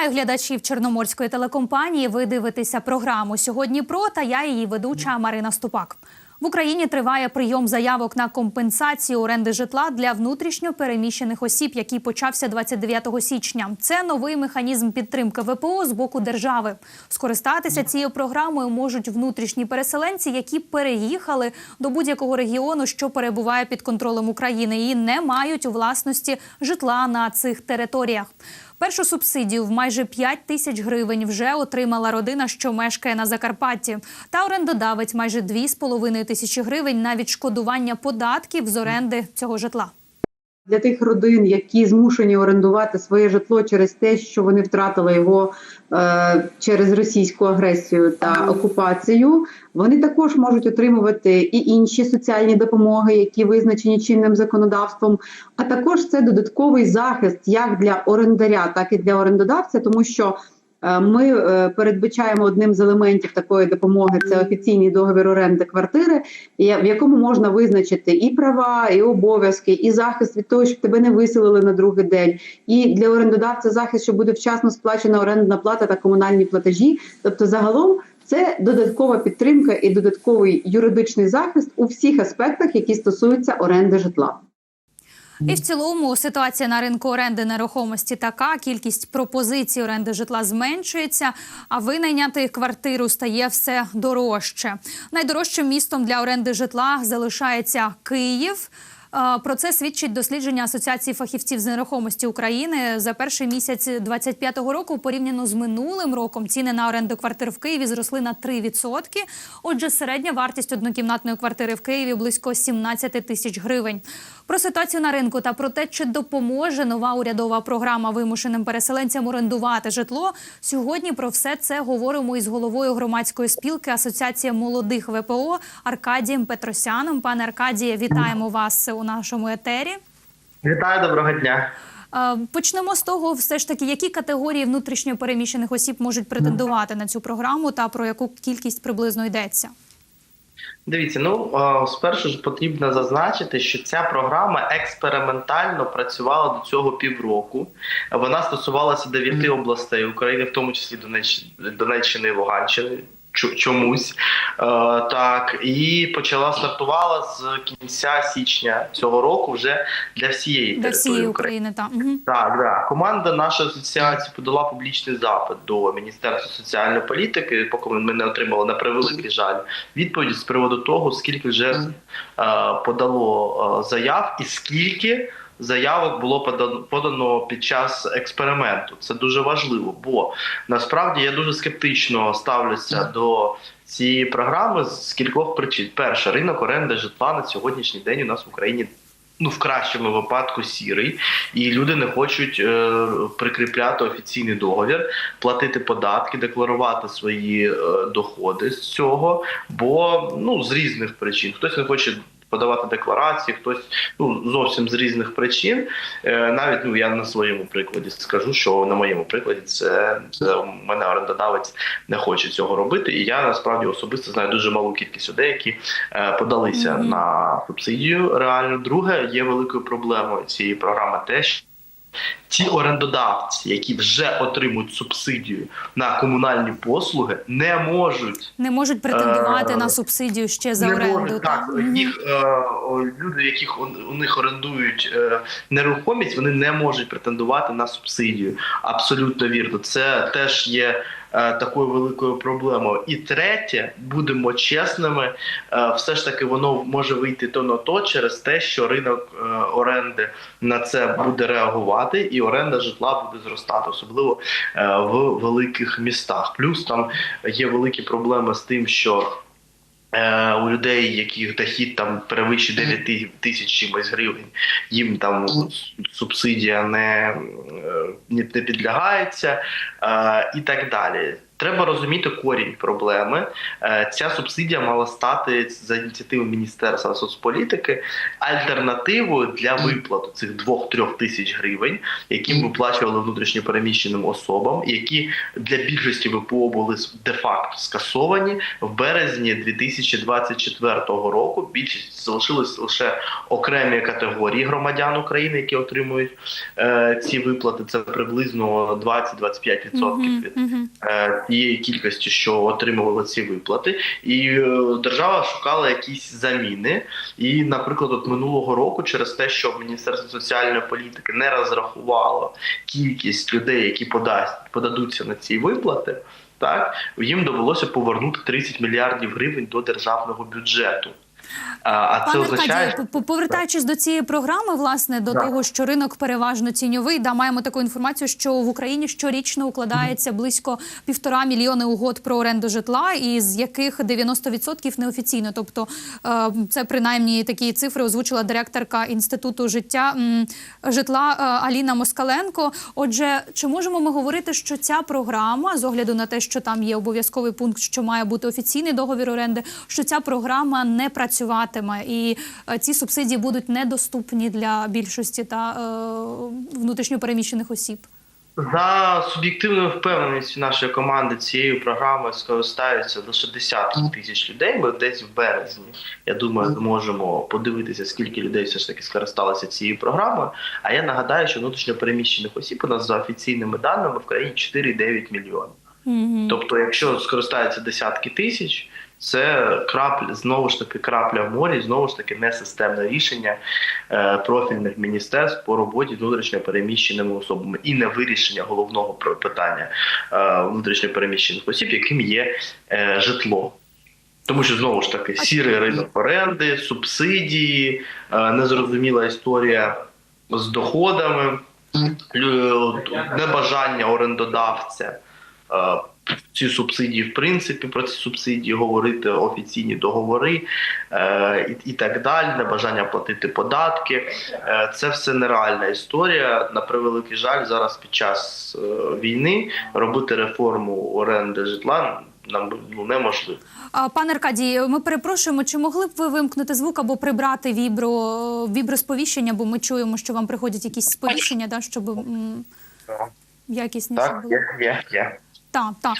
Вітаю глядачів Чорноморської телекомпанії. Ви дивитеся програму сьогодні про та я її ведуча Марина Ступак. В Україні триває прийом заявок на компенсацію оренди житла для внутрішньо переміщених осіб, який почався 29 січня. Це новий механізм підтримки ВПО з боку держави. Скористатися цією програмою можуть внутрішні переселенці, які переїхали до будь-якого регіону, що перебуває під контролем України, і не мають у власності житла на цих територіях. Першу субсидію в майже 5 тисяч гривень вже отримала родина, що мешкає на Закарпатті. Та орендодавець майже 2,5 тисячі гривень на відшкодування податків з оренди цього житла. Для тих родин, які змушені орендувати своє житло через те, що вони втратили його е, через російську агресію та окупацію, вони також можуть отримувати і інші соціальні допомоги, які визначені чинним законодавством. А також це додатковий захист як для орендаря, так і для орендодавця, тому що Ми е, передбачаємо одним з елементів такої допомоги це офіційний договір оренди квартири, в якому можна визначити і права, і обов'язки, і захист від того, щоб тебе не виселили на другий день. І для орендодавця захист, що буде вчасно сплачена орендна плата та комунальні платежі. Тобто, загалом. Це додаткова підтримка і додатковий юридичний захист у всіх аспектах, які стосуються оренди житла. І в цілому ситуація на ринку оренди нерухомості така. Кількість пропозицій оренди житла зменшується, а винайняти квартиру стає все дорожче. Найдорожчим містом для оренди житла залишається Київ. Про це свідчить дослідження Асоціації фахівців з нерухомості України за перший місяць 25-го року. Порівняно з минулим роком ціни на оренду квартир в Києві зросли на 3%. Отже, середня вартість однокімнатної квартири в Києві близько 17 тисяч гривень. Про ситуацію на ринку та про те, чи допоможе нова урядова програма вимушеним переселенцям орендувати житло. Сьогодні про все це говоримо із головою громадської спілки Асоціація молодих ВПО Аркадієм Петросяном. Пане Аркадіє, вітаємо вас у нашому етері. Вітаю, доброго дня. Е, Почнемо з того, все ж таки, які категорії внутрішньо переміщених осіб можуть претендувати на цю програму та про яку кількість приблизно йдеться. Дивіться, ну е, спершу ж потрібно зазначити, що ця програма експериментально працювала до цього півроку. Вона стосувалася дев'яти областей України, в тому числі Донеччини, Донеччини і Луганщини. Чомусь е, так і почала стартувала з кінця січня цього року вже для всієї Для території всієї України. України та угу. Так, да. Команда нашої асоціації подала публічний запит до Міністерства соціальної політики, поки ми не отримали на превеликий жаль відповіді з приводу того, скільки вже е, подало е, заяв і скільки. Заявок було подано, під час експерименту. Це дуже важливо, бо насправді я дуже скептично ставлюся до цієї програми з кількох причин. Перше, ринок оренди житла на сьогоднішній день у нас в Україні ну в кращому випадку сірий, і люди не хочуть е, прикріпляти офіційний договір, платити податки, декларувати свої е, доходи з цього, бо ну з різних причин хтось не хоче. Подавати декларації, хтось ну зовсім з різних причин. Е, навіть ну я на своєму прикладі скажу, що на моєму прикладі це, це у мене орендодавець не хоче цього робити. І я насправді особисто знаю дуже малу кількість людей, які подалися подалися Мгм. на субсидію. Реально, друге є великою проблемою цієї програми. Те, що ті орендодавці, які вже отримують субсидію на комунальні послуги, не можуть не можуть претендувати Е, на субсидію ще за не оренду. можуть, так так, Мгм. їх е, люди, яких у, у них орендують е, нерухомість, вони не можуть претендувати на субсидію. Абсолютно вірно. Це теж є. Е, Такою великою проблемою, і третє, будемо чесними, е, все ж таки воно може вийти то на то через те, що ринок е, оренди на це буде реагувати, і оренда житла буде зростати, особливо в великих містах. Плюс там є великі проблеми з тим, що у людей, яких дохід там перевищує 9 тисяч чимось гривень, їм там субсидія не, е, не, не підлягається е, і так далі. Треба розуміти корінь проблеми. Е, Ця субсидія мала стати за ініціативи Міністерства соцполітики альтернативою для виплати цих 2-3 тисяч гривень, які виплачували внутрішньо переміщеним особам, які для більшості ВПО були де-факто скасовані в березні 2024 року. Більшість залишились лише окремі категорії громадян України, які отримують е, ці виплати. Це приблизно 20-25% від е, тієї кількості, що отримували ці виплати, і е, держава шукала якісь заміни. І, наприклад, от минулого року, через те, що Міністерство соціальної політики не розрахувало кількість людей, які подасть подадуться на ці виплати. Так їм довелося повернути 30 мільярдів гривень до державного бюджету. А, а це Пане означає, по- повертаючись до цієї програми, власне, до Так. того, що ринок переважно тіньовий, да маємо таку інформацію, що в Україні щорічно укладається близько півтора мільйони угод про оренду житла, із яких 90% неофіційно. Тобто, е, це принаймні такі цифри озвучила директорка інституту життя житла е, Аліна Москаленко. Отже, чи можемо ми говорити, що ця програма, з огляду на те, що там є обов'язковий пункт, що має бути офіційний договір оренди, що ця програма не працюватиме і е, ці субсидії будуть недоступні для більшості та е, внутрішньопереміщених осіб? За суб'єктивною впевненістю нашої команди цією програмою скористаються лише десятки тисяч людей. Ми десь в березні, я думаю, зможемо подивитися, скільки людей все ж таки скористалися цією програмою. А я нагадаю, що внутрішньо переміщених осіб у нас за офіційними даними в країні 4,9 мільйонів. Тобто, якщо скористаються десятки тисяч, це крапля знову ж таки крапля в морі, знову ж таки несистемне рішення е, профільних міністерств по роботі з внутрішньо переміщеними особами і не вирішення головного питання е, внутрішньо переміщених осіб, яким є е, житло. Тому що знову ж таки сірий ринок оренди, субсидії, незрозуміла історія з доходами, небажання орендодавця ці субсидії, в принципі, про ці субсидії говорити офіційні договори е, і, і так далі, небажання платити податки. Е, це все нереальна історія. На превеликий жаль, зараз під час е, війни робити реформу оренди житла нам ну, неможливо. Пане Аркадій, ми перепрошуємо, чи могли б ви вимкнути звук або прибрати вібро, вібросповіщення, бо ми чуємо, що вам приходять якісь сповіщення, да, щоб м, якісніше Так, було. є, є, є. Так, так.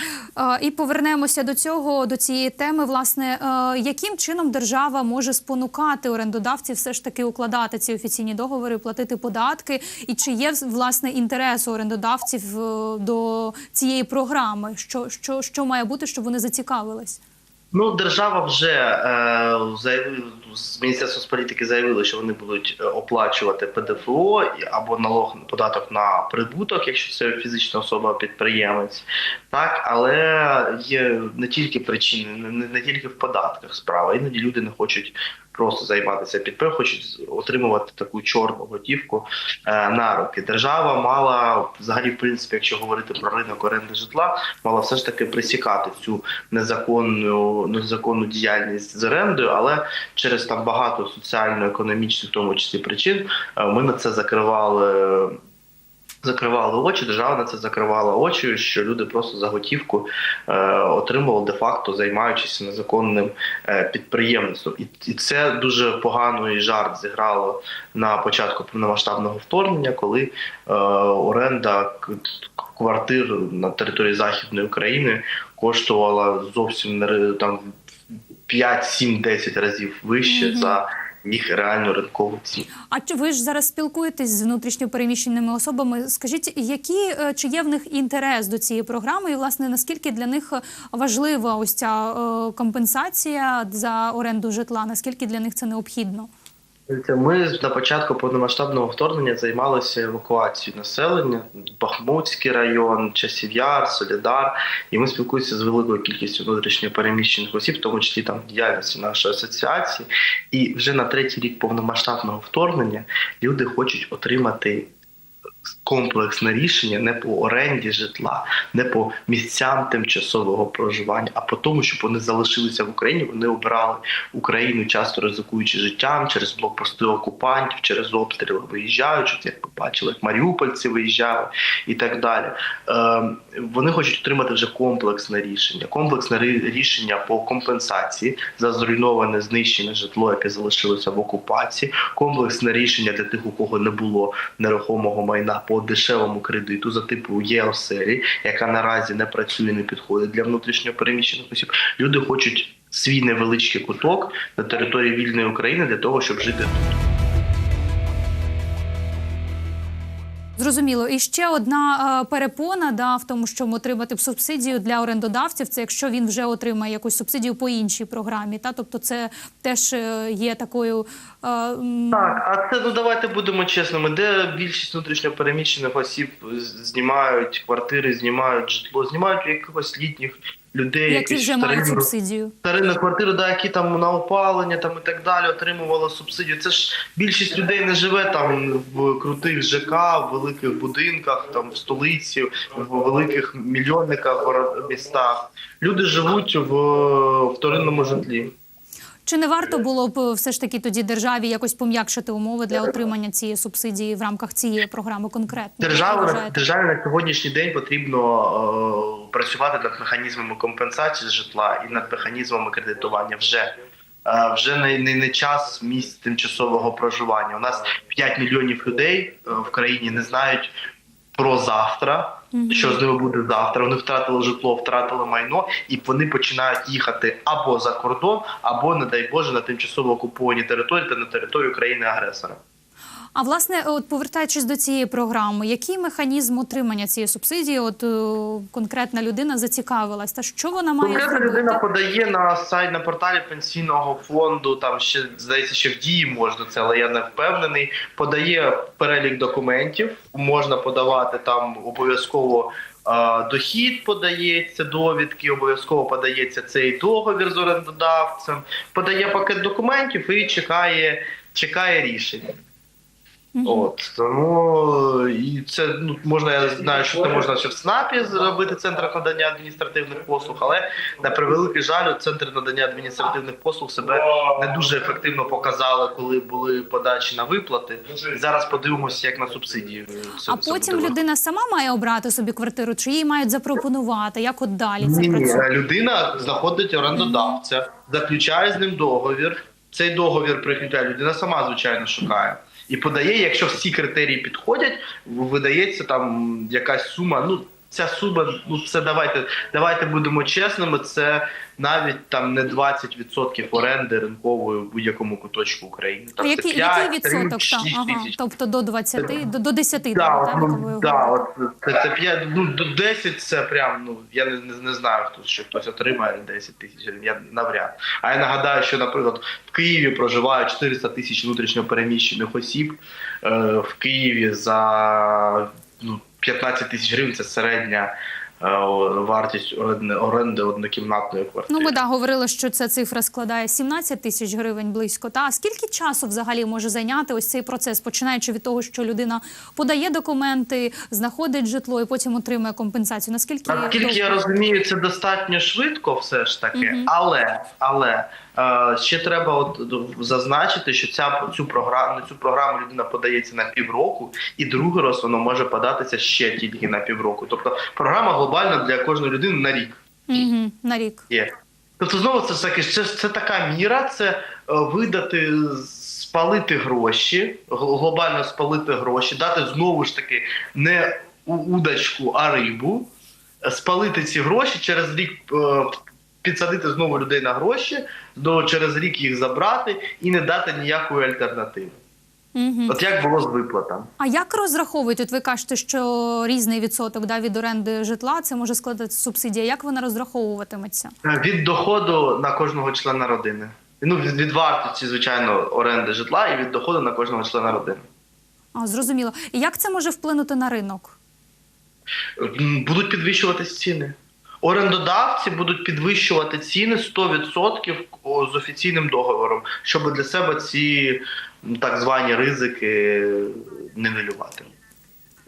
Е, І повернемося до цього, до цієї теми. Власне, е, яким чином держава може спонукати орендодавців все ж таки укладати ці офіційні договори, платити податки? І чи є власне інтерес у орендодавців е, до цієї програми? Що, що, що має бути, щоб вони зацікавились? Ну, держава вже е, з міністерства політики заявили, що вони будуть е, оплачувати ПДФО або налог податок на прибуток, якщо це фізична особа підприємець. Так, але є не тільки причини, не, не- тільки в податках справа. Іноді люди не хочуть просто займатися підприємством, хочуть отримувати таку чорну готівку е, на руки. Держава мала взагалі, в принципі, якщо говорити про ринок оренди житла, мала все ж таки присікати цю незаконну незаконну діяльність з орендою, але через там багато соціально-економічних, в тому числі причин, е, ми на це закривали. Закривали очі, держава на це закривала очі, що люди просто за готівку е, отримували де-факто, займаючись незаконним е, підприємництвом. І, і це дуже поганий жарт зіграло на початку повномасштабного вторгнення, коли е, оренда квартир на території Західної України коштувала зовсім не там 5, 7, 10 разів вище Мгм. за їх реальну ринкову ціну. А чи ви ж зараз спілкуєтесь з внутрішньопереміщеними особами? Скажіть, які е, чи є в них інтерес до цієї програми, і власне наскільки для них важлива ось ця е, компенсація за оренду житла? Наскільки для них це необхідно? Ми на початку повномасштабного вторгнення займалися евакуацією населення, Бахмутський район, Часів'яр, Солідар. І ми спілкуємося з великою кількістю внутрішньо переміщених осіб, в тому числі там діяльності нашої асоціації. І вже на третій рік повномасштабного вторгнення люди хочуть отримати комплексне рішення не по оренді житла, не по місцям тимчасового проживання, а по тому, щоб вони залишилися в Україні. Вони обирали Україну, часто ризикуючи життям через блокпости окупантів, через обстріли виїжджаючи, як ви бачили, як маріупольці виїжджали і так далі. Е, вони хочуть отримати вже комплексне рішення, комплексне рішення по компенсації за зруйноване знищене житло, яке залишилося в окупації, комплексне рішення для тих, у кого не було нерухомого майна по дешевому кредиту за типу ЄОСЕРІ, яка наразі не працює, не підходить для внутрішньопереміщених осіб. Люди хочуть свій невеличкий куток на території вільної України для того, щоб жити тут. Зрозуміло. І ще одна е, перепона да, в тому, щоб отримати субсидію для орендодавців, це якщо він вже отримає якусь субсидію по іншій програмі. Та? Тобто це теж е, є такою. е, Так, а це ну давайте будемо чесними. Де більшість внутрішньопереміщених осіб знімають квартири, знімають житло, знімають якихось літніх людей, які вже мають субсидію. старинні квартири, да, які там на опалення там і так далі отримували субсидію. Це ж більшість людей не живе там в крутих ЖК, в великих будинках, там в столиці, в великих мільйонниках містах. Люди живуть в вторинному житлі. Чи не варто було б е, все ж таки тоді державі якось пом'якшити умови для отримання цієї субсидії в рамках цієї програми конкретно? Держава державі на сьогоднішній день потрібно е, працювати над механізмами компенсації житла і над механізмами кредитування. Вже Е, вже не, не, не час місць тимчасового проживання. У нас 5 мільйонів людей е, в країні не знають про завтра. Що з ними буде завтра? Вони втратили житло, втратили майно, і вони починають їхати або за кордон, або, не дай Боже, на тимчасово окуповані території та на територію країни-агресора. А власне, от повертаючись до цієї програми, який механізм отримання цієї субсидії? От е, конкретна людина зацікавилась, та що вона має Конкретна зробити? людина подає на сайт на порталі пенсійного фонду. Там ще здається, ще в дії можна це, але я не впевнений. Подає перелік документів. Можна подавати там обов'язково. е, Дохід подається, довідки, обов'язково подається цей договір з орендодавцем, подає пакет документів і чекає, чекає рішення. От тому і це ну можна. Я знаю, що це можна ще в СНАПі зробити центр надання адміністративних послуг, але на превеликий жаль, центр надання адміністративних послуг себе не дуже ефективно показали, коли були подачі на виплати. Зараз подивимося, як на субсидії. Це А потім буде людина сама має обрати собі квартиру, чи їй мають запропонувати? Як от далі це Ні, ні, працює? людина знаходить орендодавця, заключає з ним договір. Цей договір прикриття людина сама звичайно шукає і подає. Якщо всі критерії підходять, видається там якась сума. Ну ця сума, ну це давайте, давайте будемо чесними. Це навіть там не 20% оренди ринкової в будь-якому куточку України. Там це який, 5, який відсоток 3, там? Ага, тобто до 20, до, до 10 Да, так, ну, да, от це, це 5, ну до 10 це прям, ну я не, не, не знаю, хто що хтось отримає 10 тисяч гривень, я навряд. А я нагадаю, що, наприклад, в Києві проживає 400 тисяч внутрішньо переміщених осіб. Е, в Києві за ну, 15 тисяч гривень це середня е, вартість оренди, однокімнатної квартири. Ну, ми да, говорили, що ця цифра складає 17 тисяч гривень близько. Та а скільки часу взагалі може зайняти ось цей процес, починаючи від того, що людина подає документи, знаходить житло і потім отримує компенсацію? Наскільки Наскільки я розумію, це достатньо швидко, все ж таки, Мгм. але але ще треба от зазначити, що ця цю програму цю програму людина подається на півроку, і другий раз воно може податися ще тільки на півроку. Тобто програма глобальна для кожної людини на рік Угу, на рік? є. Тобто, знову це таки, це, це така міра, це е, видати. Спалити гроші, глобально спалити гроші, дати знову ж таки не у- удочку, а рибу, е, спалити ці гроші через рік. Підсадити знову людей на гроші, до через рік їх забрати і не дати ніякої альтернативи. Угу. От як було з виплатами. А як розраховують? От ви кажете, що різний відсоток да, від оренди житла це може складати субсидія. Як вона розраховуватиметься? Е, Від доходу на кожного члена родини. Ну, від, від вартості, звичайно, оренди житла і від доходу на кожного члена родини. А, зрозуміло. І як це може вплинути на ринок? Будуть підвищуватись ціни. Орендодавці будуть підвищувати ціни 100% з офіційним договором, щоб для себе ці так звані ризики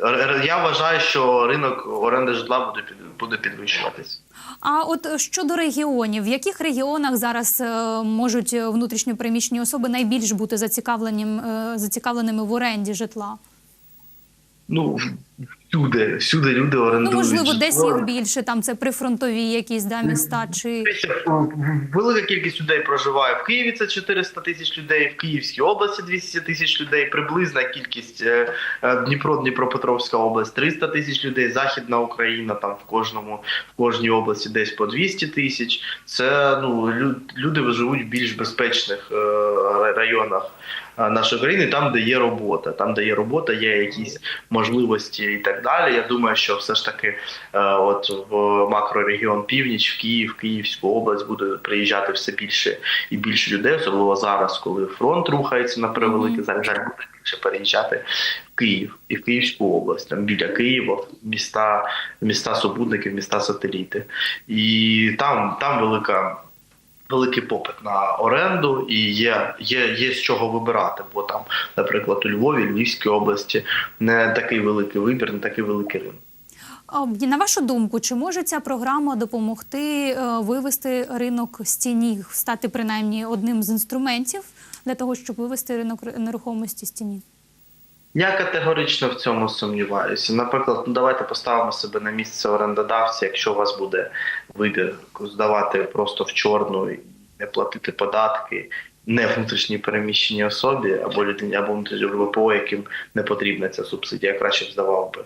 р- я вважаю, що ринок оренди житла буде буде підвищуватись. А от щодо регіонів, в яких регіонах зараз е, можуть е, внутрішньо переміщені особи найбільш бути зацікавленим, е, зацікавленими в оренді житла? Ну всюди, всюди люди Ну можливо, десь їх більше, там це прифронтові якісь да, міста чи Велика кількість людей проживає в Києві. Це 400 тисяч людей, в Київській області 200 тисяч людей. Приблизна кількість е, е, Дніпро, Дніпропетровська область 300 тисяч людей. Західна Україна там в кожному в кожній області десь по 200 тисяч. Це ну лю- люди живуть в більш безпечних е, районах. Нашої країни там, де є робота, там, де є робота, є якісь можливості і так далі. Я думаю, що все ж таки, е, от в макрорегіон Північ, в Київ, Київську область буде приїжджати все більше і більше людей, особливо зараз, коли фронт рухається на превеликий жаль, жаль, буде більше переїжджати в Київ і в Київську область, там біля Києва, міста, міста супутників, міста сателіти. І там, там велика. Великий попит на оренду і є, є, є з чого вибирати, бо там, наприклад, у Львові, Львівській області не такий великий вибір, не такий великий ринок. На вашу думку, чи може ця програма допомогти е, вивести ринок з тіні, стати принаймні одним з інструментів для того, щоб вивести ринок нерухомості з тіні? Я категорично в цьому сумніваюся. Наприклад, ну давайте поставимо себе на місце орендодавця, якщо у вас буде вибір здавати просто в чорну і не платити податки. Не внутрішній переміщеній особі або людині, або внутрішньо ВПО, яким не потрібна ця субсидія, я краще здавав би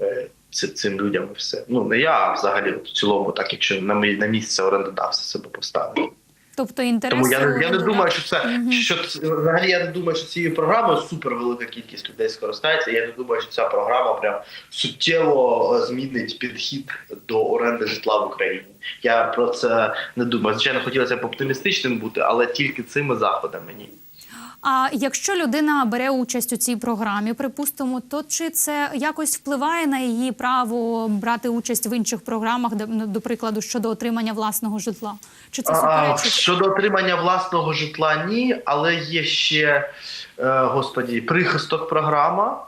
е, цим людям все. Ну не я, а взагалі в цілому, так якщо на місце орендодавця себе поставити. Тобто інтерес Тому я, я не думаю, що це Мгм. що це- взагалі я не думаю, що цією програмою супер велика кількість людей скористається. Я не думаю, що ця програма прям суттєво е, змінить підхід до оренди житла в Україні. Я про це не думаю. Звичайно, хотілося б оптимістичним бути, але тільки цими заходами ні. А якщо людина бере участь у цій програмі, припустимо, то чи це якось впливає на її право брати участь в інших програмах, де, ну, до прикладу, щодо отримання власного житла? Чи це суперечить? щодо отримання власного житла, ні, але є ще е, господі, прихисток програма.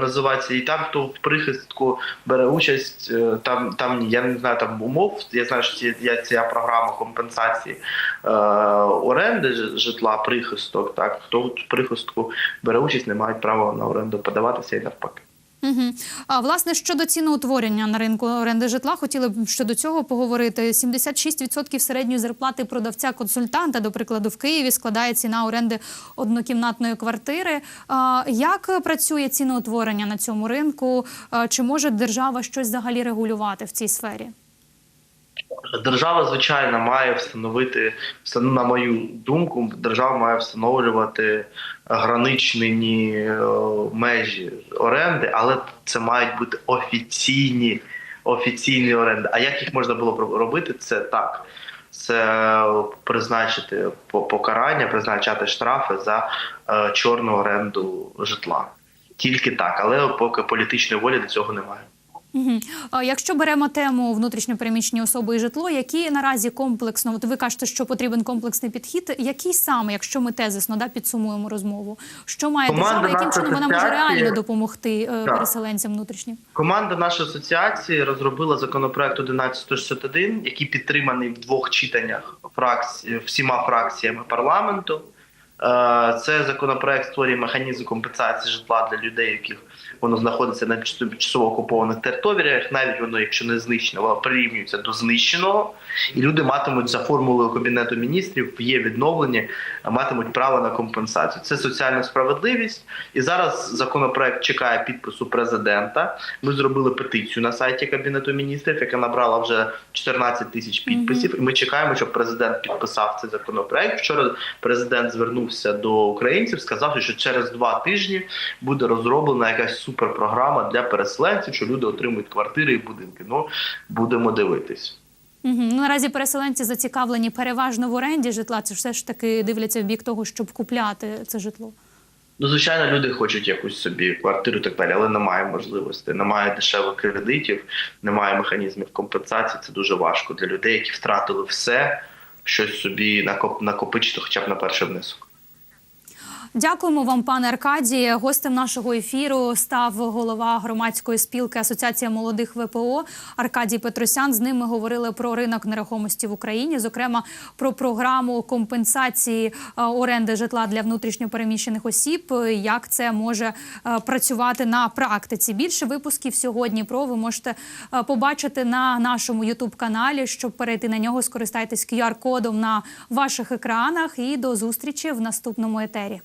Називається і там, хто в прихистку бере участь, е, там там я не знаю там умов. Я знаю, що є ця програма компенсації е, оренди житла, прихисток. Так хто в прихистку бере участь, не мають права на оренду подаватися і навпаки. Угу. А власне щодо ціноутворення на ринку оренди житла, хотіли б щодо цього поговорити. 76% середньої зарплати продавця-консультанта, до прикладу, в Києві складає ціна оренди однокімнатної квартири. А, як працює ціноутворення на цьому ринку? А, чи може держава щось взагалі регулювати в цій сфері? Держава, звичайно, має встановити встан- на мою думку, держава має встановлювати граничні е, межі оренди, але це мають бути офіційні офіційні оренди. А як їх можна було робити? Це так. Це призначити по- покарання, призначати штрафи за е, чорну оренду житла. Тільки так, але поки політичної волі до цього немає. Угу. А якщо беремо тему внутрішньопереміщені особи і житло, які наразі комплексно, от ви кажете, що потрібен комплексний підхід, який саме, якщо ми тезисно да, підсумуємо розмову, що має держава, яким чином вона може реально допомогти е, Так. переселенцям внутрішнім? Команда нашої асоціації розробила законопроект 1161, який підтриманий в двох читаннях фракції, всіма фракціями парламенту. Е, Це законопроект створює механізм компенсації житла для людей, яких воно знаходиться на тимчасово окупованих територіях. Навіть воно, якщо не знищено, воно прирівнюється до знищеного, і люди матимуть за формулою кабінету міністрів є відновлення, матимуть право на компенсацію. Це соціальна справедливість. І зараз законопроект чекає підпису президента. Ми зробили петицію на сайті кабінету міністрів, яка набрала вже 14 тисяч підписів. І ми чекаємо, щоб президент підписав цей законопроект. Вчора президент звернувся до українців, сказав, що через два тижні буде розроблена якась суперпрограма для переселенців, що люди отримують квартири і будинки. Ну будемо дивитись. Угу. Ну, наразі переселенці зацікавлені переважно в оренді житла. Це ж все ж таки дивляться в бік того, щоб купляти це житло. Ну, звичайно, люди хочуть якусь собі квартиру і так далі, але немає можливості, немає дешевих кредитів, немає механізмів компенсації. Це дуже важко для людей, які втратили все, щось собі накоп- накопичити, хоча б на перший внесок. Дякуємо вам, пане Аркадії. Гостем нашого ефіру став голова громадської спілки Асоціація молодих ВПО Аркадій Петросян. З ним ми говорили про ринок нерухомості в Україні, зокрема про програму компенсації е, оренди житла для внутрішньопереміщених осіб. Як це може е, працювати на практиці? Більше випусків сьогодні про ви можете е, побачити на нашому Ютуб каналі. Щоб перейти на нього, скористайтесь QR-кодом на ваших екранах. І до зустрічі в наступному етері.